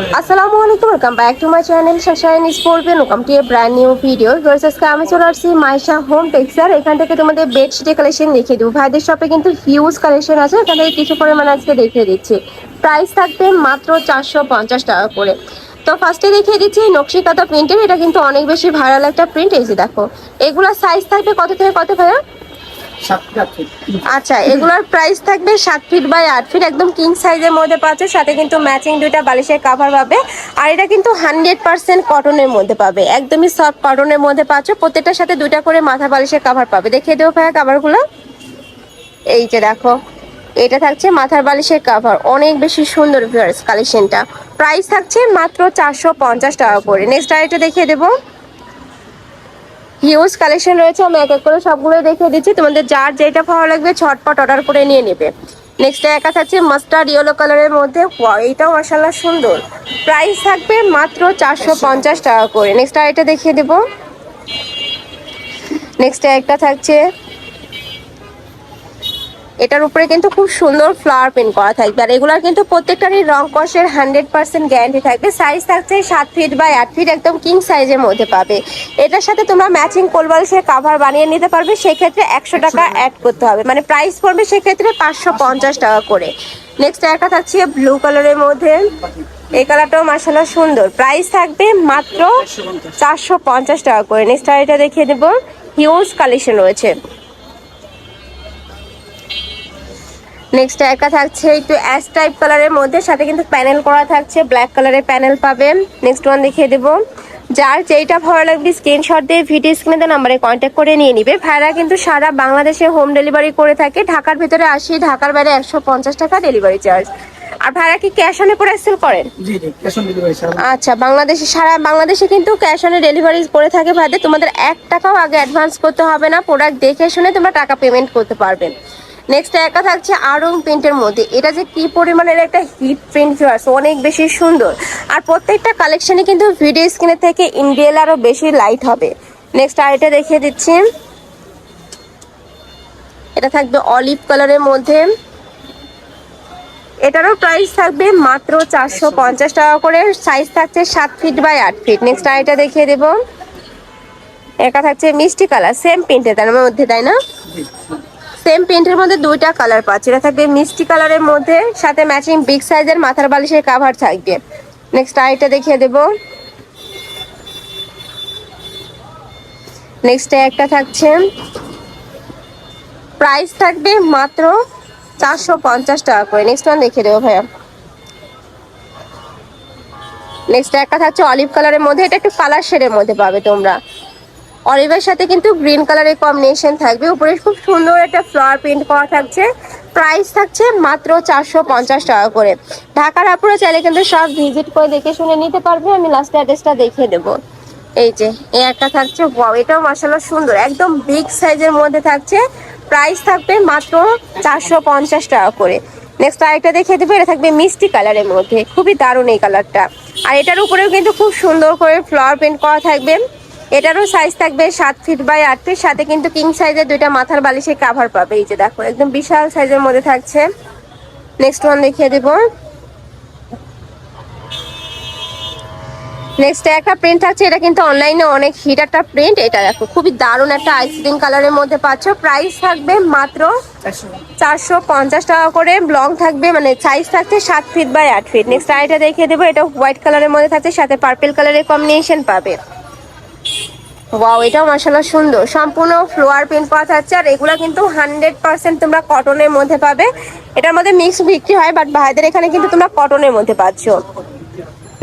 আসসালামু আলাইকুম welcome back to my channel শাশাইন স্পোর্টবেন welcome to a brand new video ভার্সেসকে আমি চলে আসছি মাইশা হোম টেক্সচার এখান থেকে তোমাদের বেডশিটের কালেকশন দেখিয়ে দেবো। ভাইদের শপে কিন্তু হিউজ কালেকশন আছে। এখান থেকে কিছু পরিমাণে আজকে দেখিয়ে দিচ্ছি। প্রাইস থাকবে মাত্র চারশো পঞ্চাশ টাকা করে। তো ফার্স্টে দেখিয়ে দিচ্ছি নকশিকাতা প্রিন্টের এটা কিন্তু অনেক বেশি ভাইরাল একটা প্রিন্ট যে দেখো এগুলোর সাইজ থাকবে কত থেকে কত ভাইয়া? আচ্ছা এগুলোর প্রাইস থাকবে সাত ফিট বাই আট ফিট একদম কিং সাইজের মধ্যে পাচ্ছে, সাথে কিন্তু ম্যাচিং দুইটা বালিশের কাভার পাবে। আর এটা কিন্তু হান্ড্রেড পার্সেন্ট কটনের মধ্যে পাবে, একদমই সফট কটনের মধ্যে পাচ্ছ, প্রত্যেকটার সাথে দুইটা করে মাথা বালিশের কাভার পাবে। দেখিয়ে দেবো ভাইয়া কাভারগুলো এই যে দেখো, এটা থাকছে মাথার বালিশের কাভার অনেক বেশি সুন্দর ভিউয়ার্স কালেকশনটা প্রাইস থাকছে মাত্র চারশো পঞ্চাশ টাকা করে। নেক্সট আরেকটা দেখিয়ে দেবো। হিউজ কালেকশন রয়েছে, আমি এক এক করে সবগুলো দেখিয়ে দিচ্ছি। তোমাদের যার যেটা ভালো লাগবে ছটপট অর্ডার করে নিয়ে নেবে। নেক্সট একা থাকছে মাস্টার্ড ইয়েলো কালারের মধ্যে। এইটাও মাসাল্লাহ সুন্দর। প্রাইস থাকবে মাত্র চারশো পঞ্চাশ টাকা করে। নেক্সট আর এটা দেখিয়ে দেবো। নেক্সট একটা থাকছে এটার উপরে কিন্তু খুব সুন্দর ফ্লাওয়ার প্রিন্ট করা থাকবে। আর এগুলার কিন্তু প্রত্যেকটারই রং কষের হান্ড্রেড পার্সেন্ট গ্যারান্টি থাকবে। সাইজ থাকছে সাত ফিট বাই আট ফিট একদম কিং সাইজের মধ্যে পাবে। এটার সাথে তোমরা ম্যাচিং কোলবালিশের কাভার বানিয়ে নিতে পারবে। সেক্ষেত্রে একশো টাকা অ্যাড করতে হবে। মানে প্রাইস পড়বে সেক্ষেত্রে পাঁচশো পঞ্চাশ টাকা করে। নেক্সট একটা থাকছে ব্লু কালারের মধ্যে। এই কালারটাও মার্শাল্লাহ সুন্দর। প্রাইস থাকবে মাত্র চারশো পঞ্চাশ টাকা করে। নেক্সট আর এটা দেখিয়ে দেবো। হিউজ কালেকশন রয়েছে। নেক্সট একটা থাকছে একটু অ্যাশ টাইপ কালারের মধ্যে সাথে কিন্তু প্যানেল করা থাকছে ব্ল্যাক কালারের প্যানেল পাবেন। নেক্সট ওয়ান দেখিয়ে দেবো। যার যেইটা ভালো লাগবে স্ক্রিনশট দিয়ে ভিডিও স্ক্রিনে নাম্বারে কন্ট্যাক্ট করে নিয়ে নিবে। ভাইরা কিন্তু সারা বাংলাদেশে হোম ডেলিভারি করে থাকে। ঢাকার ভিতরে আসি ঢাকার বাইরে একশো পঞ্চাশ টাকা ডেলিভারি চার্জ আর ভাইরা কি ক্যাশ অনে করে সেল করেন? আচ্ছা বাংলাদেশে সারা বাংলাদেশে কিন্তু ক্যাশ অনে ডেলিভারি করে থাকে ভাইদের। তোমাদের এক টাকাও আগে অ্যাডভান্স করতে হবে না। প্রোডাক্ট দেখে শুনে তোমরা টাকা পেমেন্ট করতে পারবে নেক্সট একা থাকছে আরং প্রিন্টের মধ্যে। এটা যে কি পরিমাণের একটা হিট প্রিন্ট আছে অনেক বেশি সুন্দর। আর প্রত্যেকটা কালেকশনে কিন্তু ভিডিও স্ক্রিনের থেকে ইন্ডিয়াল আরও বেশি লাইট হবে। নেক্সট আর এটা দেখিয়ে দিচ্ছি। এটা থাকবে অলিভ কালারের মধ্যে। এটারও প্রাইস থাকবে মাত্র চারশো পঞ্চাশ টাকা করে। সাইজ থাকছে সাত ফিট বাই আট ফিট নেক্সট আরেকটা দেখিয়ে দেবো। একা থাকছে মিষ্টি কালার সেম প্রিন্টে তার মধ্যে, তাই না? সেম প্রিন্টের মধ্যে দুইটা কালার পাচ্ছি। এটা থাকবে মিষ্টি কালারের মধ্যে, সাথে ম্যাচিং বিগ সাইজের মাথার বালিশের কাভার থাকবে। নেক্সট আরেকটা দেখিয়ে দেবো। নেক্সট একটা থাকছে। প্রাইস থাকবে মাত্র চারশো পঞ্চাশ টাকা করে। নেক্সট ওয়ান দেখিয়ে দেবো ভাইয়া। নেক্সট একটা থাকছে অলিভ কালারের মধ্যে। এটা একটু কালার শেডের মধ্যে পাবে তোমরা। অলিভের সাথে কিন্তু গ্রিন কালারের কম্বিনেশন থাকবে। উপরে খুব সুন্দর একটা ফ্লাওয়ার প্রিন্ট করা থাকছে। প্রাইস থাকছে মাত্র চারশো পঞ্চাশ টাকা করে। ঢাকার আপুরা চাইলে কিন্তু সব ভিজিট করে দেখে শুনে নিতে পারবে। আমি লাস্ট অ্যাড্রেসটা দেখিয়ে দেবো। এই যে, এই একটা থাকছে। এটাও মাসাল্লাহ সুন্দর। একদম বিগ সাইজের মধ্যে থাকছে। প্রাইস থাকবে মাত্র চারশো পঞ্চাশ টাকা করে। নেক্সট আরেকটা দেখিয়ে দেবো। এটা থাকবে মিষ্টি কালারের মধ্যে। খুবই দারুণ এই কালারটা। আর এটার উপরেও কিন্তু খুব সুন্দর করে ফ্লাওয়ার প্রিন্ট করা থাকবে। এটারও সাইজ থাকবে সাত ফিট বাই আট ফিট সাথে কিন্তু কিং সাইজের দুইটা মাথার বালিশের কাভার পাবে। এই যে দেখো, একদম বিশাল সাইজের মধ্যে থাকছে। নেক্সট ওয়ান দেখিয়ে দেবো। নেক্সট একটা প্রিন্ট আছে, এটা কিন্তু অনলাইনে অনেক হিট একটা প্রিন্ট এটা দেখো, খুবই দারুণ একটা আইসক্রিম কালারের মধ্যে পাচ্ছ। প্রাইস থাকবে মাত্র চারশো পঞ্চাশ টাকা করে। লং থাকবে মানে সাইজ থাকছে সাত ফিট বাই আট ফিট নেক্সট আরেকটা দেখিয়ে দেবো, এটা হোয়াইট কালারের মধ্যে থাকছে। সাথে পার্পেল কালারের কম্বিনেশন পাবে। ওয়াও এটাও মাসাল্লাহ সুন্দর। সম্পূর্ণ ফ্লোয়ার প্রিন্ট করা থাকছে আর এগুলো কিন্তু হান্ড্রেড পার্সেন্ট তোমরা কটনের মধ্যে পাবে। এটার মধ্যে মিক্স বিক্রি হয় বাট ভাইদের এখানে কিন্তু তোমরা কটনের মধ্যে পাচ্ছ।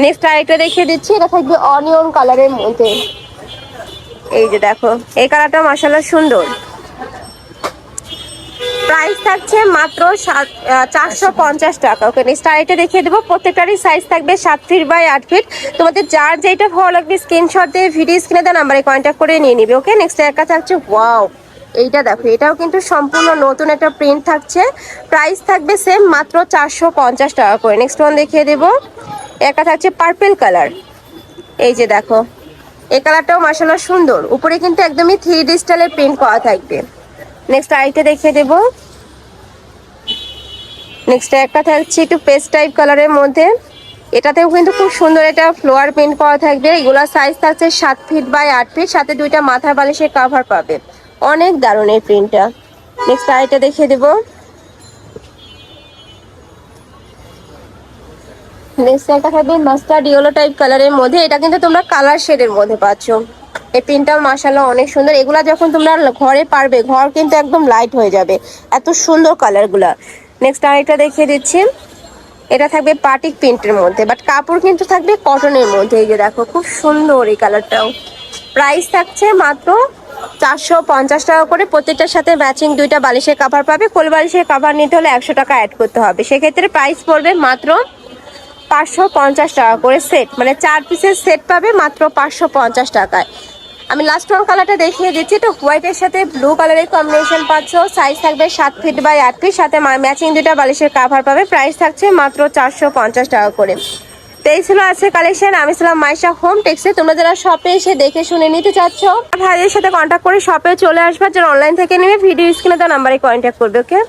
নেক্সট আরেকটা দেখিয়ে দিচ্ছি, এটা থাকবে অনিয়ন কালারের মধ্যে। এই যে দেখো, এই কালারটা মাসাল্লাহ সুন্দর। প্রাইস থাকছে মাত্র চারশো পঞ্চাশ টাকা। ওকে নেক্সট আরেকটা দেখিয়ে দেবো। প্রত্যেকটারই সাইজ থাকবে সাত ফিট বাই আট ফিট তোমাদের যার যেটা ভালো লাগবে স্ক্রিনশট দিয়ে ভিডিও স্ক্রিনে দেওয়া নাম্বারে কন্ট্যাক্ট করে নিয়ে নিবে ওকে নেক্সট একটা থাকছে ওয়াও এইটা দেখো, এটাও কিন্তু সম্পূর্ণ নতুন একটা প্রিন্ট থাকছে। প্রাইস থাকবে সেম মাত্র চারশো পঞ্চাশ টাকা করে। নেক্সট ওয়ান দেখিয়ে দেবো। একা থাকছে পার্পেল কালার এই যে দেখো, এই কালারটাও মাসাল্লাহ সুন্দর। উপরে কিন্তু একদমই থ্রি ডি স্টাইলের প্রিন্ট করা থাকবে। নেক্সট আরেকটা দেখিয়ে দেবো। নেক্সট একটা থাকছে একটু পেস্ট টাইপ কালারের মধ্যে। এটাতেও কিন্তু খুব সুন্দর এটা ফ্লোয়ার প্রিন্ট করা থাকবে। এগুলোর সাইজ থাকছে সাত ফিট বাই আট ফিট সাথে দুইটা মাথার বালিশের কাভার পাবে। অনেক দারুণ এই প্রিন্টটা নেক্সট আরেকটা দেখিয়ে দেবো। নেক্সট একটা থাকবে মাস্টার্ড ইয়েলো টাইপ কালারের মধ্যে। এটা কিন্তু তোমরা কালার শেডের মধ্যে পাচ্ছ। এই প্রিন্টটাও মাসাল্লাহ অনেক সুন্দর। এগুলা যখন তোমরা ঘরে পারবে, ঘর কিন্তু একদম লাইট হয়ে যাবে। এত সুন্দর কালারগুলা নেক্সট আরেকটা দেখিয়ে দিচ্ছি। এটা থাকবে পাটিক প্রিন্টের মধ্যে বাট কাপড় কিন্তু থাকবে কটনের মধ্যে। এই যে দেখো, খুব সুন্দর এই কালারটাও প্রাইস থাকছে মাত্র চারশো পঞ্চাশ টাকা করে। প্রত্যেকটার সাথে ম্যাচিং দুইটা বালিশের কাভার পাবে। কোল বালিশের কাভার নিতে হলে একশো টাকা অ্যাড করতে হবে। সেক্ষেত্রে প্রাইস পড়বে মাত্র পাঁচশো পঞ্চাশ টাকা করে সেট মানে চার পিসের সেট পাবে মাত্র পাঁচশো পঞ্চাশ টাকায়। আমি লাস্ট ওয়ান কালারটা দেখিয়ে দিচ্ছি। তো হোয়াইটের সাথে ব্লু কালারের কম্বিনেশন পাচ্ছ। সাইজ থাকবে সাত ফিট বাই আট ফিট সাথে ম্যাচিং দুটা বালিশের কাভার পাবে। প্রাইস থাকছে মাত্র চারশো পঞ্চাশ টাকা করে। তো এই ছিল আছে কালেকশন আমি ছিলাম মাইশা হোম টেক্সে। তোমরা যারা শপে এসে দেখে শুনে নিতে চাচ্ছ ভাইয়ের সাথে কন্ট্যাক্ট করে শপে চলে আসবে। যারা অনলাইন থেকে নেবে ভিডিও স্ক্রিনে তার নাম্বারে কন্ট্যাক্ট করবে ওকে